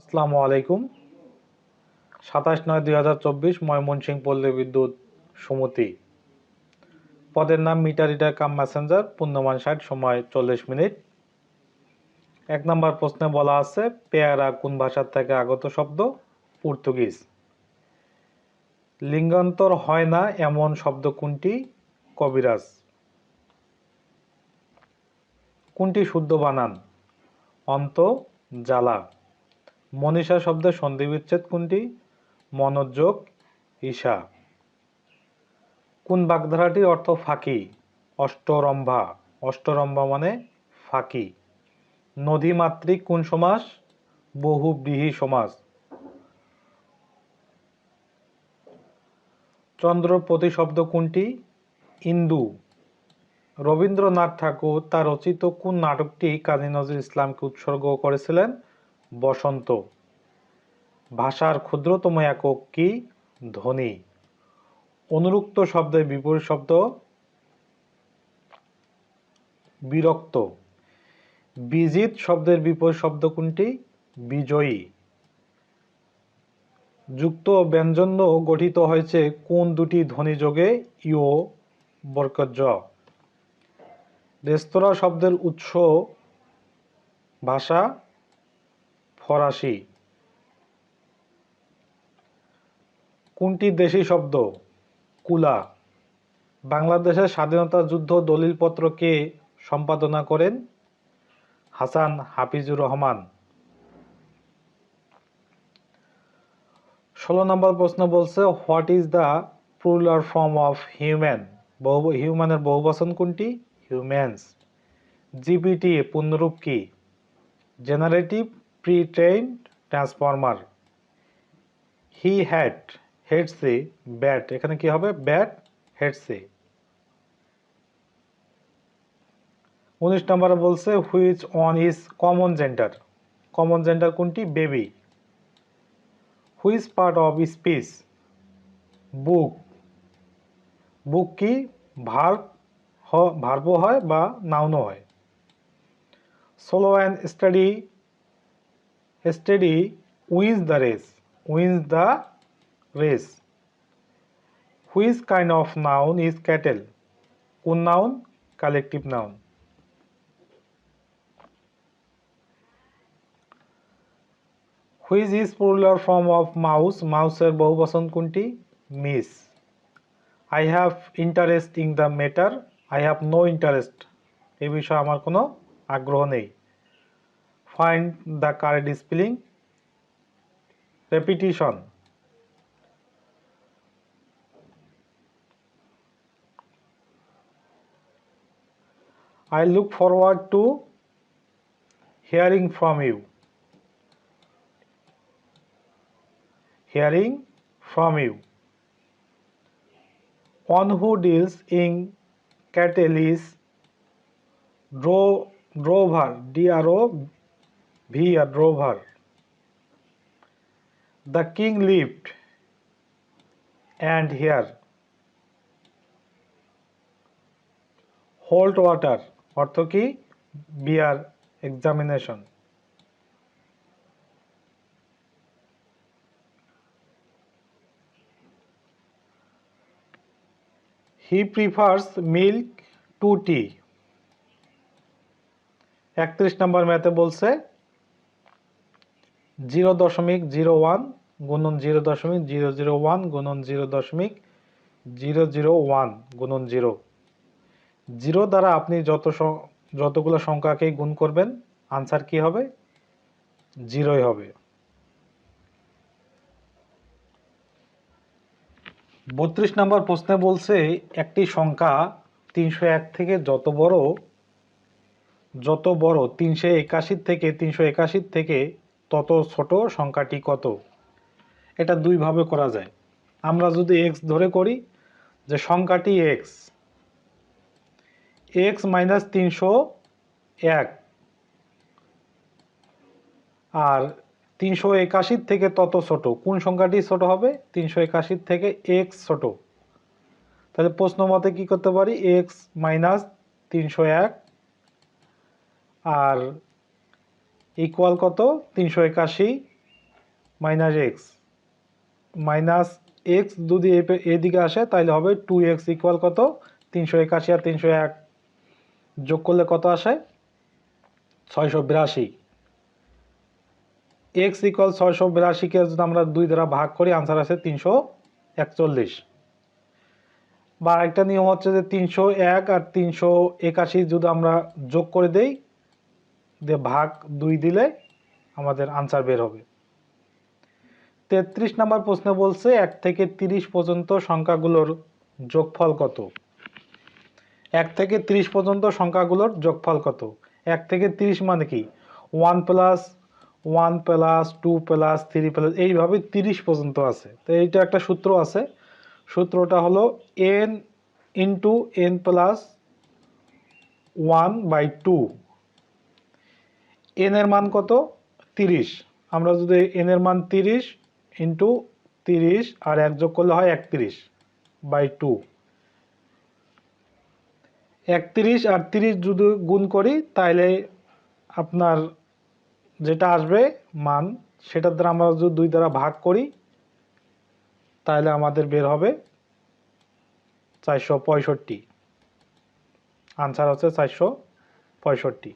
আসসালামু আলাইকুম। সাতাশ নয় দুই হাজার চব্বিশ ময়মনসিংহ পল্লী বিদ্যুৎ সমিতি। পদের নাম মিটার রিডার কাম ম্যাসেঞ্জার পূর্ণমান ষাট, সময় চল্লিশ মিনিট। এক নম্বর প্রশ্নে বলা আছে, পেয়ারা কোন ভাষার থেকে আগত শব্দ? পর্তুগিজ। লিঙ্গান্তর হয় না এমন শব্দ কোনটি? কবিরাজ। কোনটি শুদ্ধ বানান? অন্ত, জ্বালা। মনীষা শব্দের সন্ধি বিচ্ছেদ কোনটি? মনোযোগ, ঈশা। কোন বাগধারাটির অর্থ ফাঁকি? অষ্টরম্ভা। অষ্টরম্ভা মানে ফাঁকি। নদীমাতৃক কোন সমাস? বহুব্রীহি সমাস। চন্দ্র প্রতিশব্দ কোনটি? ইন্দু। রবীন্দ্রনাথ ঠাকুর তার রচিত কোন নাটকটি কাজী নজরুল ইসলামকে উৎসর্গ করেছিলেন? বসন্ত। ভাষার ক্ষুদ্রতম একক কি? ধ্বনি। অনুরুক্ত শব্দের বিপরীত শব্দ বিরক্ত। বিজিত শব্দের বিপরীত শব্দ কোনটি? বিজয়ী। যুক্ত ব্যঞ্জন গঠিত হয়েছে কোন দুটি ধ্বনি যোগে? ইও বরকত জ রেস্তোরাঁ শব্দের উৎস ভাষা ফরাসি। কোনটি দেশি শব্দ? কুলা। বাংলাদেশের স্বাধীনতা যুদ্ধ দলিলপত্র কে সম্পাদনা করেন? হাসান হাফিজুর রহমান। ষোলো নম্বর প্রশ্ন বলছে, what is the plural form of human? বহু হিউম্যানের বহুবচন কোনটি? হিউম্যানস। জিপিটি পূর্ণরূপ কি? Generative pre train transformer he had headache bad এখানে কি হবে? ব্যাট হেডসে উনিশ নম্বরে বলছে which one is common gender common gender কোনটি? Baby which part of speech book book কি? ভার্ব ভার্ব হয় বা নাউনও হয়। Slow and steady steady wins the race wins the race. Which kind of noun is cattle, কোন noun? Collective noun. Which is plural form of mouse, মাউসের বহুবচন কোনটি? Mice. I have interest in the matter, I have no interest. এ বিষয়ে আমার কোনো আগ্রহ নেই। find the correct spelling repetition I look forward to hearing from you. Hearing from you. One who deals in cattle is dro drover, D-R-O D-R-O-V, a drover. The king lived hold water অর্থ কি? Bear examination. He prefers milk to tea. একত্রিশ নম্বর ম্যাথে বলছে zero দশমিক zero one গুণন zero দশমিক zero zero one গুণন জিরো দশমিক জিরো জিরো ওয়ান গুণন জিরো। জিরো দ্বারা আপনি যত যতগুলো সংখ্যাকেই গুণ করবেন, আনসার কি হবে? জিরোই হবে। বত্রিশ নম্বর প্রশ্নে বলছে, একটি সংখ্যা তিনশো এক থেকে যত বড় যত বড়, তিনশো একাশির থেকে, তিনশো একাশির থেকে তত ছোট সংখ্যাটি কত? এটা দুইভাবে করা যায়। আমরা যদি এক্স ধরে করি যে সংখ্যাটি এক্স এক্স মাইনাস তিনশো এক, আর তিনশো একাশির থেকে তত ছোট, কোন সংখ্যাটি ছোট হবে? তিনশো একাশির থেকে এক্স ছোট। তাহলে প্রশ্ন মতে কী করতে পারি? এক্স মাইনাস তিনশো এক, আর ইকুয়াল কত? তিনশো একাশি মাইনাস এক্স মাইনাস এক্স যদি এদিকে আসে তাহলে হবে টু এক্স ইকুয়াল কত? তিনশো একাশি আর তিনশো এক। যোগ করলে কত আসে? ছয়শো বিরাশি। এক্স ইকুয়াল ছয়শো বিরাশিকে যদি আমরা দুই দ্বারা ভাগ করি আনসার আছে তিনশো একচল্লিশ। বা আরেকটা নিয়ম হচ্ছে যে তিনশো এক আর তিনশো একাশি যদি আমরা যোগ করে দেই দিয়ে ভাগ দুই দিলে আমাদের আনসার বের হবে। তেত্রিশ নম্বর প্রশ্নে বলছে, এক থেকে তিরিশ পর্যন্ত সংখ্যাগুলোর যোগফল কত? এক থেকে তিরিশ পর্যন্ত সংখ্যাগুলোর যোগফল কত? এক থেকে তিরিশ মানে কি? One plus one plus two plus three plus এইভাবে তিরিশ পর্যন্ত আছে। তো এইটা একটা সূত্র আছে। সূত্রটা হলো N into N plus one by two N এর মান কত? তিরিশ। আমরা যদি এন এর মান তিরিশ ইন্টু তিরিশ আর এক যোগ করলে হয় একত্রিশ বাই টু একত্রিশ আর তিরিশ যদি গুণ করি তাহলে আপনার যেটা আসবে মান, সেটার দ্বারা আমরা যদি দুই দ্বারা ভাগ করি তাহলে আমাদের বের হবে চারশো পঁয়ষট্টি। আনসার হচ্ছে চারশো পঁয়ষট্টি।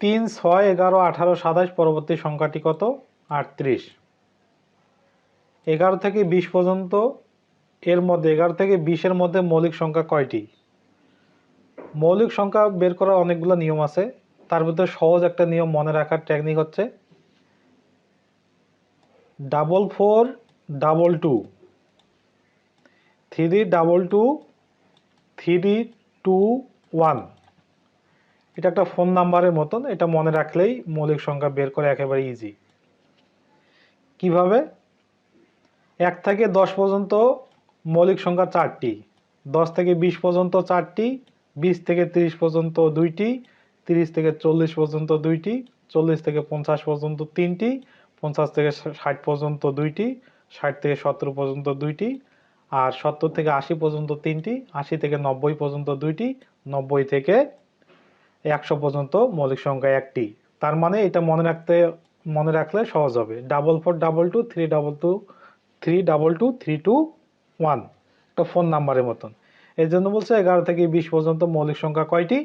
তিন, ছয়, এগারো, আঠারো, সাতাশ পরবর্তী সংখ্যাটি কত? আটত্রিশ। এগারো থেকে বিশ পর্যন্ত এর মধ্যে, এগারো থেকে বিশের মধ্যে মৌলিক সংখ্যা কয়টি? মৌলিক সংখ্যা বের করার অনেকগুলো নিয়ম আছে। তার ভিতরে সহজ একটা নিয়ম মনে রাখার টেকনিক হচ্ছে double four double two three double two three two one এটা একটা ফোন নাম্বারের মতন, এটা মনে রাখলেই মৌলিক সংখ্যা বের করা একেবারে ইজি কীভাবে? এক থেকে দশ পর্যন্ত মৌলিক সংখ্যা চারটি। দশ থেকে বিশ পর্যন্ত চারটি, বিশ থেকে তিরিশ পর্যন্ত দুইটি, তিরিশ থেকে চল্লিশ পর্যন্ত দুইটি, চল্লিশ থেকে পঞ্চাশ পর্যন্ত তিনটি, পঞ্চাশ থেকে ষাট পর্যন্ত দুইটি, ষাট থেকে সত্তর পর্যন্ত দুইটি, আর সত্তর থেকে আশি পর্যন্ত তিনটি, আশি থেকে নব্বই পর্যন্ত দুইটি, নব্বই থেকে একশো পর্যন্ত মৌলিক সংখ্যা একটি। তার মানে এটা মনে রাখতে, মনে রাখলে সহজ হবে। Double four double two, three double two, three double two, three two, one. একটা ফোন নাম্বারের মতন। এই জন্য বলছে এগারো থেকে বিশ পর্যন্ত মৌলিক সংখ্যা কয়টি?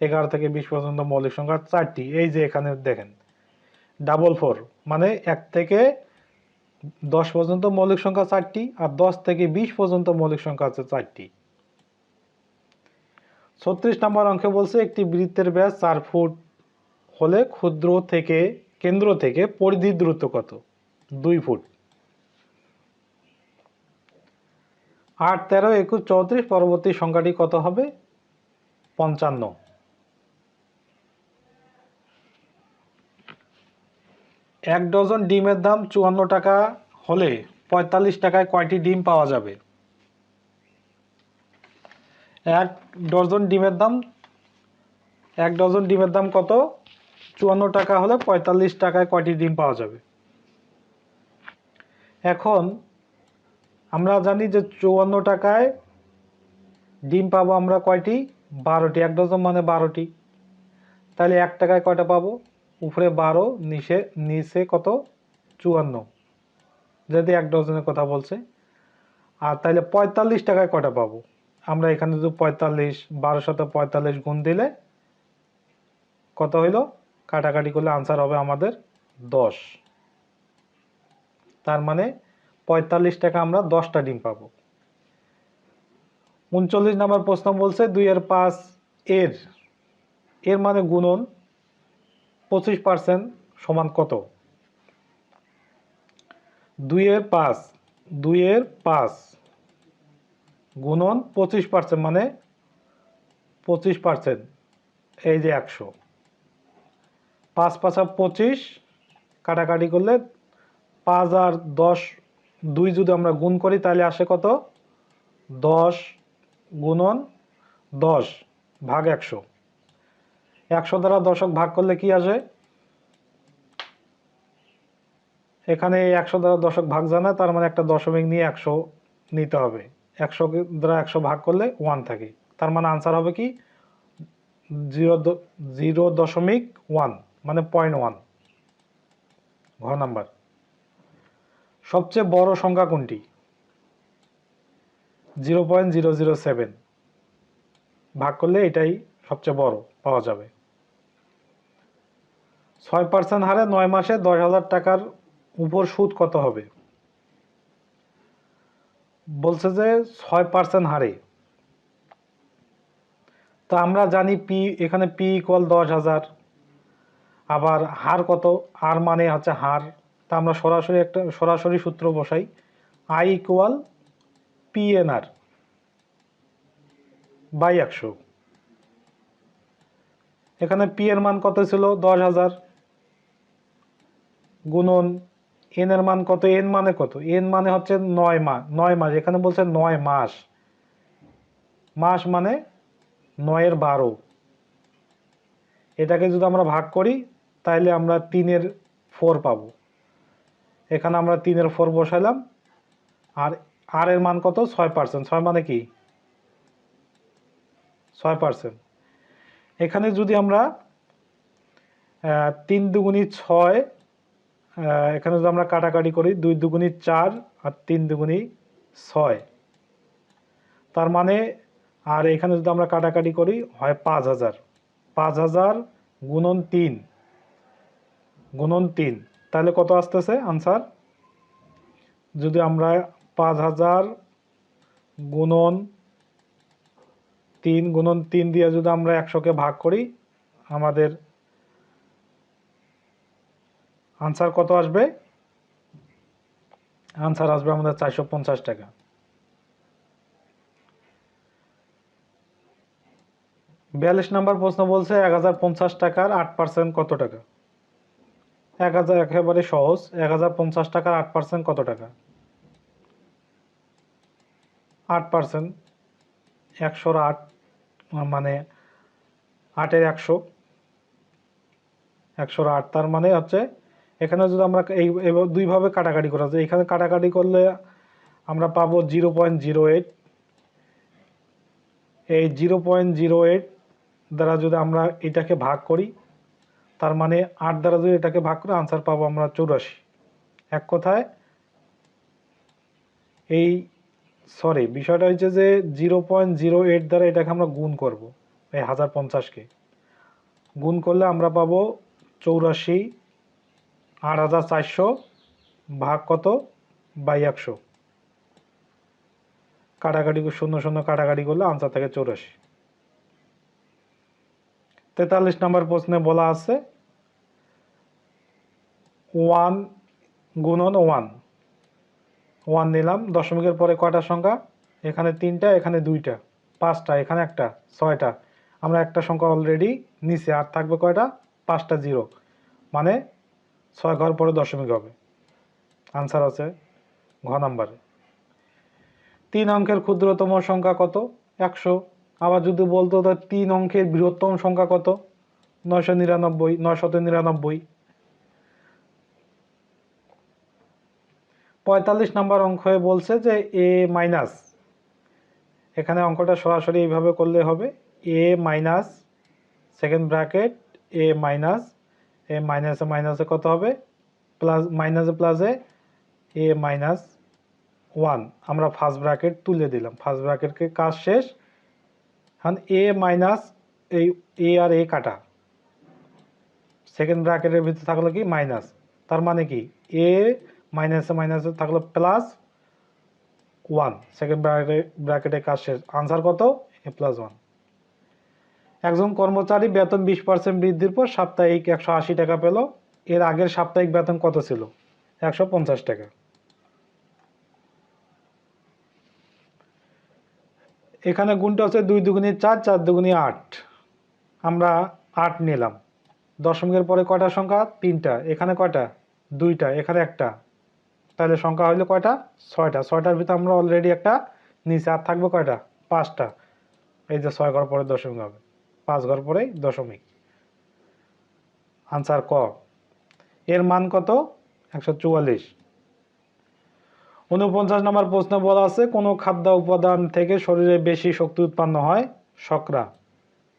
এগারো থেকে বিশ পর্যন্ত মৌলিক সংখ্যা চারটি। এই যে এখানে দেখেন। ডাবল ফোর মানে এক থেকে দশ পর্যন্ত মৌলিক সংখ্যা চারটি আর দশ থেকে বিশ পর্যন্ত মৌলিক সংখ্যা আছে চারটি। ছত্রিশ নম্বর অঙ্কে বলছে, একটি বৃত্তের ব্যাস চার ফুট হলে ক্ষুদ্র থেকে, কেন্দ্র থেকে পরিধির দূরত্ব কত? দুই ফুট। আট, তেরো, একুশ, চৌত্রিশ, পরবর্তী সংখ্যাটি কত হবে? পঞ্চান্ন। এক ডজন ডিমের দাম চুয়ান্ন টাকা হলে পঁয়তাল্লিশ টাকায় কয়টি ডিম পাওয়া যাবে? এক ডজন ডিমের দাম, এক ডজন ডিমের দাম কত? চুয়ান্ন টাকা হলে পঁয়তাল্লিশ টাকায় কয়টি ডিম পাওয়া যাবে? এখন আমরা জানি যে চুয়ান্ন টাকায় ডিম পাবো আমরা কয়টি? বারোটি। এক ডজন মানে বারোটি। তাহলে এক টাকায় কয়টা পাবো? উপরে বারো, নিচে নিচে কত? চুয়ান্ন। যদি এক ডজনের কথা বলছে। আর তাহলে পঁয়তাল্লিশ টাকায় কটা পাবো? আমরা এখানে যদি পঁয়তাল্লিশ, বারো শত পঁয়তাল্লিশ গুণ দিলে কত হইল? কাটাকাটি করলে আনসার হবে আমাদের দশ। তার মানে পঁয়তাল্লিশ টাকা আমরা দশটা ডিম পাবো। উনচল্লিশ নাম্বার প্রশ্ন বলছে দুই এর পাঁচ এর এর মানে গুণন পঁচিশ পার্সেন্ট সমান কত? দুইয়ের পাঁচ দুইয়ের পাঁচ। গুণন পঁচিশ পার্সেন্ট মানে পঁচিশ পার্সেন্ট, এই যে একশো। পাঁচ পাঁচা পঁচিশ কাটাকাটি করলে পাঁচ আর দশ দুই যদি আমরা গুণ করি, তাহলে আসে কত? দশ গুণন দশ ভাগ একশো। একশো দ্বারা দশক ভাগ করলে কি আসে? এখানে একশো দ্বারা দশক ভাগ জানা, তার মানে একটা দশমিক নিয়ে একশো নিতে হবে। একশো দ্বারা একশো ভাগ করলে ওয়ান থাকে। তার মানে আনসার হবে কি? জিরো জিরো দশমিক ওয়ান মানে পয়েন্ট ওয়ান ঘ নাম্বার সবচেয়ে বড় সংখ্যা কোনটি? Zero point zero zero seven ভাগ করলে এটাই সবচেয়ে বড়, পাওয়া যাবে। ছয় পার্সেন্ট হারে নয় মাসে দশ হাজার টাকার উপর সুদ কত হবে? বলছে যে ছয় পার্সেন্ট হারে। তো আমরা জানি পি এখানে পি ইকুয়াল দশ হাজার। আবার হার কত? আর মানে হচ্ছে হার। তা আমরা সরাসরি একটা, সরাসরি সূত্র বসাই। I equal P N R by একশো। এখানে পি এর মান কত ছিল? দশ হাজার। গুণন এন এর মান কত? এন মানে কত? এন মানে হচ্ছে নয় মাস নয় মাস। এখানে বলছে নয় মাস। মাস মানে নয়ের বারো। এটাকে যদি আমরা ভাগ করি তাহলে আমরা তিনের ফোর পাবো। এখানে আমরা তিনের ফোর বসাইলাম। আর আর এর মান কত? ছয় পার্সেন্ট। ছয় মানে কি? ছয় পার্সেন্ট। এখানে যদি আমরা তিন দুগুণি ছয় এখানে যদি আমরা কাটাকাটি করি, দুই দুগুণি চার আর তিন দুগুণি ছয়। তার মানে আর এখানে যদি আমরা কাটাকাটি করি, হয় পাঁচ হাজার। পাঁচ হাজার গুণন তিন। গুণন তিন। তাহলে কত আসতেছে আনসার? যদি আমরা পাঁচ হাজার গুণন তিন গুণন তিন দিয়ে যদি আমরা একশোকে ভাগ করি, আমাদের আনসার কত আসবে? আনসার আসবে আমাদের চারশো পঞ্চাশ টাকা। বিয়াল্লিশ নম্বর প্রশ্ন বলছে, এক হাজার পঞ্চাশ টাকার আট পার্সেন্ট কত টাকা? এক হাজার একেবারে সহজ, এক হাজার পঞ্চাশ টাকার আট পার্সেন্ট কত টাকা? আট পার্সেন্ট একশোর আট মানে আটের একশো। একশোর আট, তার মানে হচ্ছে এখানে যদি আমরা এই দুইভাবে কাটাকাটি করা যায়, এখানে কাটাকাটি করলে আমরা পাবো জিরো পয়েন্ট জিরো এইট এই জিরো পয়েন্ট জিরো এইট দ্বারা যদি আমরা এটাকে ভাগ করি, তার মানে আট দ্বারা যদি এটাকে ভাগ করে আনসার পাবো আমরা চৌরাশি। এক কথায়, এই সরি বিষয়টা হচ্ছে যে জিরো পয়েন্ট জিরো এইট দ্বারা এটাকে আমরা গুণ করব, এই হাজার পঞ্চাশকে গুণ করলে আমরা পাবো চৌরাশি আট হাজার চারশো ভাগ কত? বাই একশো। কাটাকাটি শূন্য শূন্য কাটাকাটি করলে আনসার থাকে চৌরাশি। তেতাল্লিশ নম্বর প্রশ্নে বলা আছে, ওয়ান গুণন ওয়ান। ওয়ান নিলাম, দশমিকের পরে কয়টা সংখ্যা? এখানে তিনটা, এখানে দুইটা, পাঁচটা, এখানে একটা, ছয়টা। আমরা একটা সংখ্যা অলরেডি নিচে আর থাকবে কয়টা? পাঁচটা জিরো মানে ছয় ঘর পরে দশমিক হবে। আনসার আছে ঘ নাম্বারে। তিন অঙ্কের ক্ষুদ্রতম সংখ্যা কত? একশো। আবার যদি বলতো তো তিন অঙ্কের বৃহত্তম সংখ্যা কত? নয়শো নিরানব্বই, নয়শত নিরানব্বই। পঁয়তাল্লিশ নাম্বার অঙ্ক হয়ে বলছে যে এ মাইনাস। এখানে অঙ্কটা সরাসরি এইভাবে করলে হবে, A minus, second bracket, A minus A minus মাইনাসে কত হবে? প্লাস মাইনাসে প্লাসে এ মাইনাস ওয়ান আমরা ফার্স্ট ব্র্যাকেট তুলে দিলাম। ফার্স্ট ব্র্যাকেটকে কাজ শেষ। এখন এ মাইনাস এই এ আর এ কাটা। সেকেন্ড ব্র্যাকেটের ভিতরে থাকল কি? মাইনাস তার মানে কি? এ মাইনাসে মাইনাসে থাকল প্লাস ওয়ান সেকেন্ড ব্র্যাকেটে ব্র্যাকেটে কাজ শেষ। আনসার কত? এ প্লাস ওয়ান একজন কর্মচারী বেতন বিশ পার্সেন্ট বৃদ্ধির পর সাপ্তাহিক একশো আশি টাকা পেল। এর আগের সাপ্তাহিক বেতন কত ছিল? একশো পঞ্চাশ টাকা। এখানে গুণটা হচ্ছে দুই দুগুণী চার চার দুগুণী আট। আমরা আট নিলাম। দশমিকের পরে কয়টা সংখ্যা? তিনটা। এখানে কয়টা? দুইটা। এখানে একটা। তাহলে সংখ্যা হইল কয়টা? ছয়টা। ছয়টার ভিতরে আমরা অলরেডি একটা নিচে। আর থাকবে কয়টা? পাঁচটা। এই যে ছয় ঘর পরে দশমিক হবে। পাঁচ ঘর পরেই দশমিক। আনসার ক। এর মান কত? একশো চুয়াল্লিশ। উনপঞ্চাশ নম্বর প্রশ্ন বলা আছে, কোনো খাদ্য উপাদান থেকে শরীরে বেশি শক্তি উৎপন্ন হয়? শকরা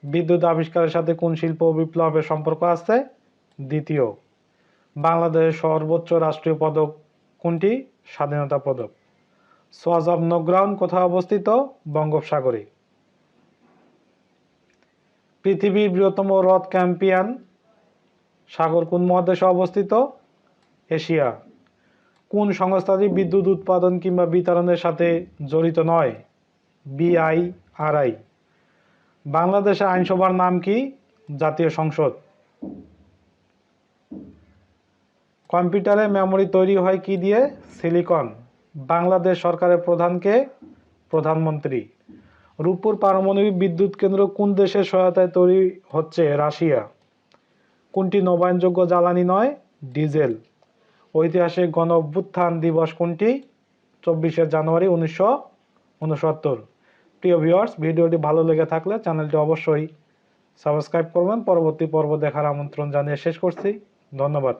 বিদ্যুৎ আবিষ্কারের সাথে কোন শিল্প বিপ্লবের সম্পর্ক আছে? দ্বিতীয়, বাংলাদেশের সর্বোচ্চ রাষ্ট্রীয় পদক কোনটি? স্বাধীনতা পদক। সোয়াজ অব নোগ্রাউন্ড কোথায় অবস্থিত? বঙ্গোপসাগরে। পৃথিবীর বৃহত্তম হ্রদ ক্যাম্পিয়ান সাগর কোন মহাদেশে অবস্থিত? এশিয়া। কোন সংস্থাটি বিদ্যুৎ উৎপাদন কিংবা বিতরণের সাথে জড়িত নয়? বিআইআরআই বাংলাদেশের আইনসভার নাম কি? জাতীয় সংসদ। কম্পিউটারে মেমোরি তৈরি হয় কি দিয়ে? সিলিকন। বাংলাদেশ সরকারের প্রধানকে প্রধানমন্ত্রী। রূপপুর পারমাণবিক বিদ্যুৎ কেন্দ্র কোন দেশের সহায়তায় তৈরি হচ্ছে? রাশিয়া। কোনটি নবায়নযোগ্য জ্বালানি নয়? ডিজেল। ঐতিহাসিক গণ অভ্যুত্থান দিবস কোনটি? চব্বিশে জানুয়ারি উনিশশো উনসত্তর। প্রিয় ভিউয়ার্স ভিডিওটি ভালো লেগে থাকলে চ্যানেলটি অবশ্যই সাবস্ক্রাইব করবেন। পরবর্তী পর্ব দেখার আমন্ত্রণ জানিয়ে শেষ করছি। ধন্যবাদ।